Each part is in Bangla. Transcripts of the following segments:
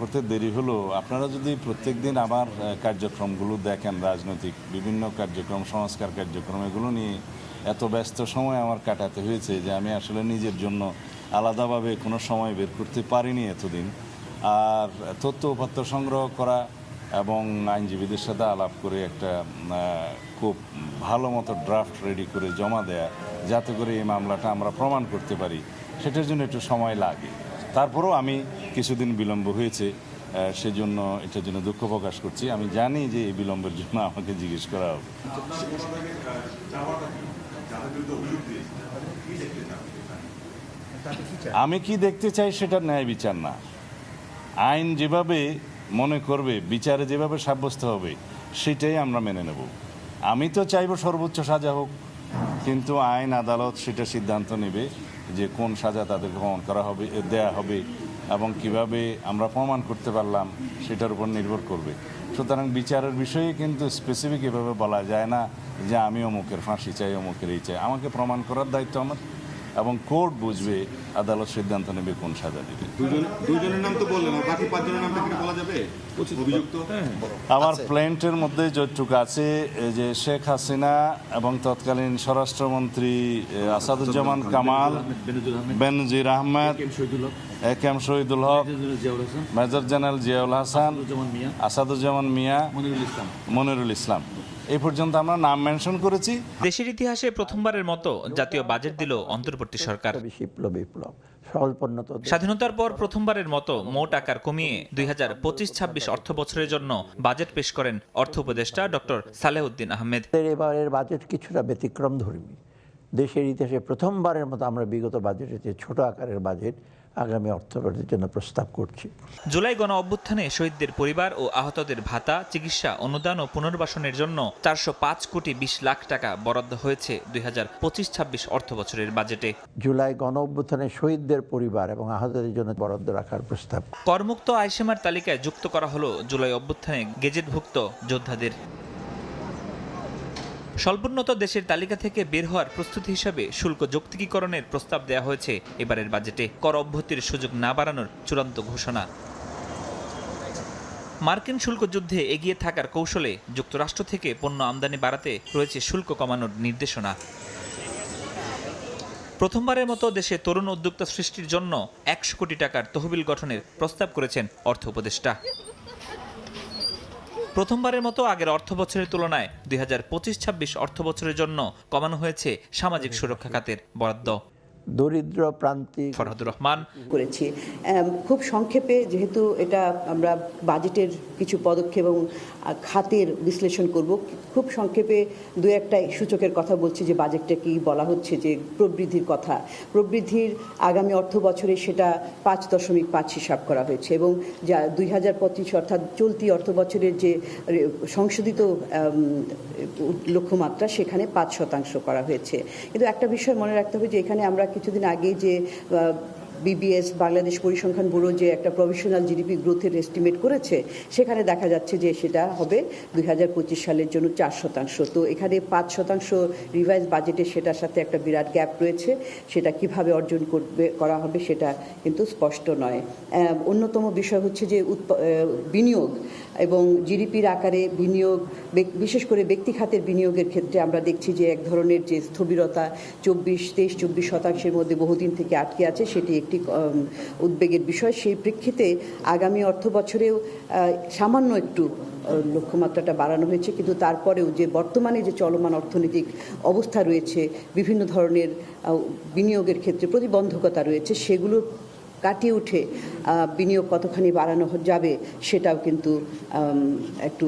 করতে দেরি হলো আপনারা যদি প্রত্যেকদিন আমার আহ, কার্যক্রমগুলো দেখেন রাজনৈতিক বিভিন্ন কার্যক্রম সংস্কার কার্যক্রম এগুলো নিয়ে এত ব্যস্ত সময় আমার কাটাতে হয়েছে যে আমি আসলে নিজের জন্য আলাদাভাবে কোনো সময় বের করতে পারিনি এতদিন। আর তথ্য উপাত্ত সংগ্রহ করা এবং আইনজীবীদের সাথে আলাপ করে একটা খুব ভালো মতো ড্রাফট রেডি করে জমা দেয়া যাতে করে এই মামলাটা আমরা প্রমাণ করতে পারি সেটার জন্য একটু সময় লাগে। তারপরেও আমি কিছুদিন বিলম্ব হয়েছে সেজন্য এটার জন্য দুঃখ প্রকাশ করছি। আমি জানি যে এই বিলম্বের জন্য আমাকে জিজ্ঞেস করা হবে। আমি কি দেখতে চাই সেটা ন্যায় বিচার না। আইন যেভাবে মনে করবে, বিচারে যেভাবে সাব্যস্ত হবে, সেটাই আমরা মেনে নেব। আমি তো চাইব সর্বোচ্চ সাজা হোক কিন্তু আইন আদালত সেটা সিদ্ধান্ত নেবে যে কোন সাজা তাদের গ্রহণ করা হবে, দেয়া হবে এবং কীভাবে আমরা প্রমাণ করতে পারলাম সেটার উপর নির্ভর করবে। সুতরাং বিচারের বিষয়ে কিন্তু স্পেসিফিক এভাবে বলা যায় না যে আমি অমুকের ফাঁসি চাই, অমুকের এই চাই। আমাকে প্রমাণ করার দায়িত্ব আমার। এবং কোর্ট বুঝবে আদালত সিদ্ধান্ত নেবে কোন সাজা দেবে। দুজনের নাম তো বললেন বাকি পাঁচজনের নামটা কি বলা যাবে? অভিযুক্ত? আমার প্ল্যান্টের মধ্যে যতটুকু আছে যে শেখ হাসিনা এবং তৎকালীন স্বরাষ্ট্রমন্ত্রী Asaduzzaman Kamal Benazir Ahmed A K M Shahidul Haque major general Ziaul Hasan Asaduzzaman Mia Monirul Islam. Monirul Islam. এই পর্যন্ত আমরা নাম মেনশন করেছি। দেশের ইতিহাসে প্রথমবারের মতো জাতীয় বাজেট দিল অন্তর্বর্তী সরকার। বিপ্লব বিপ্লব স্বল্পোন্নত স্বাধীনতার পর প্রথমবারের মতো মোট আকার কমিয়ে দুই হাজার পঁচিশ ছাব্বিশ অর্থ বছরের জন্য বাজেট পেশ করেন অর্থ উপদেষ্টা ডক্টর সালেউদ্দিন আহমেদ। এবারের বাজেট কিছুটা ব্যতিক্রম ধর্মী দেশের ইতিহাসে প্রথমবারের মতো আমরা বিগত বাজেটে যে ছোট আকারের বাজেট আগামী অর্থবর্ষের জন্য প্রস্তাব করছি। জুলাই গণ অভ্যুত্থানে শহীদদের পরিবার ও আহতদের ভাতা চিকিৎসা অনুদান ও পুনর্বাসনের জন্য চারশো পাঁচ কোটি বিশ লাখ টাকা বরাদ্দ হয়েছে দুই হাজার পঁচিশ ছাব্বিশ অর্থ বছরের বাজেটে। জুলাই গণ অভ্যুত্থানে শহীদদের পরিবার এবং আহতদের জন্য বরাদ্দ রাখার প্রস্তাব। করমুক্ত আইসেমার তালিকায় যুক্ত করা হলো জুলাই অভ্যুত্থানে গেজেটভুক্ত যোদ্ধাদের। স্বল্পোন্নত দেশের তালিকা থেকে বের হওয়ার প্রস্তুতি হিসাবে শুল্ক যৌক্তিকীকরণের প্রস্তাব দেওয়া হয়েছে। এবারের বাজেটে কর অভ্যতির সুযোগ না বাড়ানোর চূড়ান্ত ঘোষণা। মার্কিন শুল্ক যুদ্ধে এগিয়ে থাকার কৌশলে যুক্তরাষ্ট্র থেকে পণ্য আমদানি বাড়াতে রয়েছে শুল্ক কমানোর নির্দেশনা। প্রথমবারের মতো দেশে তরুণ উদ্যোক্তা সৃষ্টির জন্য একশো কোটি টাকার তহবিল গঠনের প্রস্তাব করেছেন অর্থ উপদেষ্টা। প্রথমবারের মতো আগের অর্থ বছরের তুলনায় দুই হাজার পঁচিশ ছাব্বিশ অর্থ বছরের জন্য কমানো হয়েছে সামাজিক সুরক্ষা খাতের বরাদ্দ। দরিদ্র প্রান্তিক ফরহাদুর রহমান। করেছি। খুব সংক্ষেপে যেহেতু এটা আমরা বাজেটের কিছু পদক্ষেপ এবং খাতের বিশ্লেষণ করব খুব সংক্ষেপে দু একটা সূচকের কথা বলছি যে বাজেটটা কি বলা হচ্ছে যে প্রবৃদ্ধির কথা। প্রবৃদ্ধির আগামী অর্থ বছরে সেটা পাঁচ দশমিক পাঁচ হিসাব করা হয়েছে এবং যা দুই হাজার পঁচিশ অর্থাৎ চলতি অর্থ বছরের যে সংশোধিত লক্ষ্যমাত্রা সেখানে পাঁচ শতাংশ করা হয়েছে। কিন্তু একটা বিষয় মনে রাখতে হবে যে এখানে আমরা কিছুদিন আগে যে বিবিএস বাংলাদেশ পরিসংখ্যান ব্যুরো যে একটা প্রফেশনাল জিডিপি গ্রোথের এস্টিমেট করেছে, সেখানে দেখা যাচ্ছে যে সেটা হবে দুই হাজার পঁচিশ সালের জন্য চার শতাংশ। তো এখানে পাঁচ শতাংশ রিভাইজ বাজেটে সেটার সাথে একটা বিরাট গ্যাপ রয়েছে, সেটা কীভাবে অর্জন করবে, করা হবে সেটা কিন্তু স্পষ্ট নয়। অন্যতম বিষয় হচ্ছে যে বিনিয়োগ এবং জিডিপির আকারে বিনিয়োগ বিশেষ করে ব্যক্তি খাতের বিনিয়োগের ক্ষেত্রে আমরা দেখছি যে এক ধরনের যে স্থবিরতা চব্বিশ, তেইশ, চব্বিশ শতাংশের মধ্যে বহুদিন থেকে আটকে আছে, সেটি একটি উদ্বেগের বিষয়, সেই প্রেক্ষিতে আগামী অর্থ বছরেও সামান্য একটু লক্ষ্যমাত্রাটা বাড়ানো হয়েছে। কিন্তু তারপরেও যে বর্তমানে যে চলমান অর্থনৈতিক অবস্থা রয়েছে, বিভিন্ন ধরনের বিনিয়োগের ক্ষেত্রে প্রতিবন্ধকতা রয়েছে, সেগুলো কাটিয়ে উঠে বিনিয়োগ কতখানি বাড়ানো যাবে সেটাও কিন্তু একটু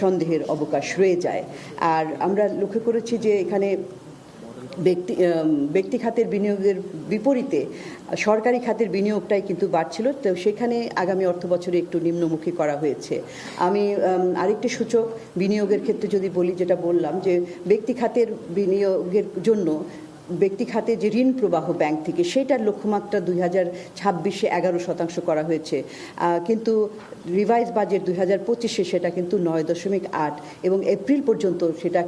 সন্দেহের অবকাশ রয়ে যায়। আর আমরা লক্ষ্য করেছি যে এখানে ব্যক্তি ব্যক্তি খাতের বিনিয়োগের বিপরীতে সরকারি খাতের বিনিয়োগটাই কিন্তু বাড়ছিল। তো সেখানে আগামী অর্থ বছরে একটু নিম্নমুখী করা হয়েছে। আমি আরেকটি সূচক বিনিয়োগের ক্ষেত্রে যদি বলি, যেটা বললাম যে ব্যক্তি খাতের বিনিয়োগের জন্য ব্যক্তি খাতে যে ঋণ প্রবাহ ব্যাংক থেকে সেটার লক্ষ্যমাত্রা দুই হাজার ছাব্বিশে এগারো শতাংশ করা হয়েছে। কিন্তু রিভাইজ বাজেট দুই হাজার পঁচিশে সেটা কিন্তু নয় দশমিক আট এবং এপ্রিল পর্যন্ত সেটা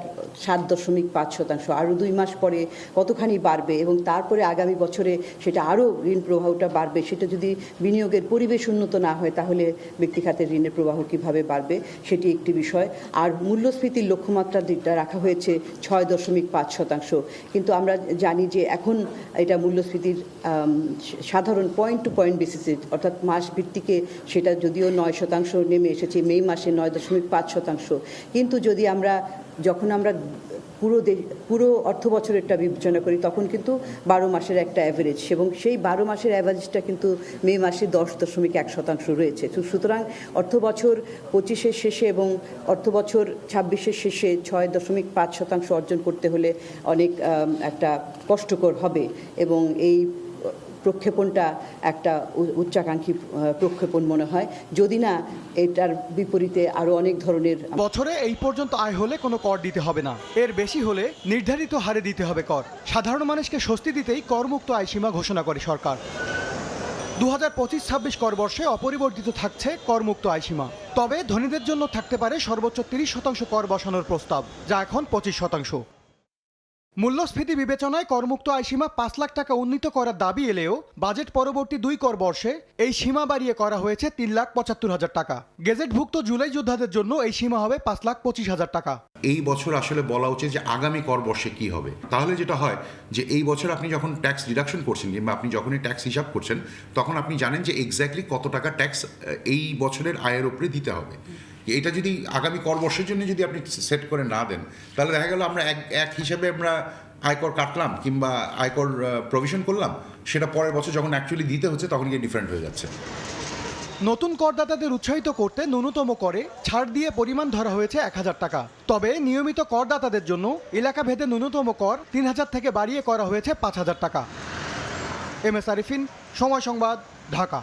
সাত দশমিক পাঁচ শতাংশ। আরও দুই মাস পরে কতখানি বাড়বে এবং তারপরে আগামী বছরে সেটা আরও ঋণ প্রবাহটা বাড়বে, সেটা যদি বিনিয়োগের পরিবেশ উন্নত না হয় তাহলে ব্যক্তি খাতের ঋণের প্রবাহ কীভাবে বাড়বে সেটি একটি বিষয়। আর মূল্যস্ফীতির লক্ষ্যমাত্রা রাখা হয়েছে ছয় দশমিক পাঁচ শতাংশ। কিন্তু আমরা জানি যে এখন এটা মূল্যস্ফীতির সাধারণ পয়েন্ট টু পয়েন্ট বেসিসে অর্থাৎ মাস ভিত্তিকে সেটা যদিও নয় শতাংশ নেমে এসেছে, মে মাসে নয় দশমিক পাঁচ শতাংশ। কিন্তু যদি আমরা যখন আমরা পুরো দে- পুরো অর্থ বছরেরটা বিবেচনা করি, তখন কিন্তু বারো মাসের একটা অ্যাভারেজ এবং সেই বারো মাসের অ্যাভারেজটা কিন্তু মে মাসে দশ দশমিক এক শতাংশ রয়েছে। সুতরাং অর্থ বছর পঁচিশের শেষে এবং অর্থ বছর ছাব্বিশের শেষে ছয় দশমিক পাঁচ শতাংশ অর্জন করতে হলে অনেক একটা কষ্টকর হবে এবং এই প্রক্ষেপণটা একটা উচ্চাকাঙ্ক্ষী প্রক্ষেপণ মনে হয়। যদি না, এটার বিপরীতে আরও অনেক ধরনের বছরে এই পর্যন্ত আয় হলে কোনো কর দিতে হবে না। এর বেশি হলে নির্ধারিত হারে দিতে হবে কর। সাধারণ মানুষকে স্বস্তি দিতেই করমুক্ত আয়সীমা ঘোষণা করে সরকার। দু হাজার পঁচিশ ছাব্বিশ কর বর্ষে অপরিবর্তিত থাকছে করমুক্ত আয়সীমা তবে ধনীদের জন্য থাকতে পারে সর্বোচ্চ তিরিশ শতাংশ কর বসানোর প্রস্তাব, যা এখন পঁচিশ শতাংশ। মূল্যস্ফীতি বিবেচনায় করমুক্ত আয়সীমা পাঁচ লাখ টাকা উন্নীত করার দাবি এলেও বাজেট পরবর্তী দুই কর বর্ষে এই সীমা বাড়িয়ে করা হয়েছে তিন লাখ পঁচাত্তর হাজার টাকা। গেজেটভুক্ত জুলাই যোদ্ধাদের জন্য এই সীমা হবে পাঁচ লাখ পঁচিশ হাজার টাকা। এই বছর আসলে বলা উচিত যে আগামী কর বর্ষে কি হবে। তাহলে যেটা হয় যে এই বছর আপনি যখন ট্যাক্স ডিডাকশন করছেন কিংবা আপনি যখনই ট্যাক্স হিসাব করছেন, তখন আপনি জানেন যে এক্স্যাক্টলি কত টাকা ট্যাক্স এই বছরের আয়ের উপরে দিতে হবে। এটা যদি আগামী কর বর্ষের জন্য যদি আপনি সেট করে না দেন, তাহলে দেখা গেল আমরা এক এক হিসাবে আমরা আয়কর কাটলাম কিংবা আয়কর প্রভিশন করলাম, সেটা পরের বছর যখন অ্যাকচুয়ালি দিতে হচ্ছে তখন গিয়ে ডিফারেন্ট হয়ে যাচ্ছে। নতুন করদাতাদের উৎসাহিত করতে ন্যূনতম করে ছাড় দিয়ে পরিমাণ ধরা হয়েছে এক হাজার টাকা। তবে নিয়মিত করদাতাদের জন্য এলাকা ভেদে ন্যূনতম কর তিন হাজার থেকে বাড়িয়ে করা হয়েছে পাঁচ হাজার টাকা। এম এস আরিফিন, সময় সংবাদ, ঢাকা।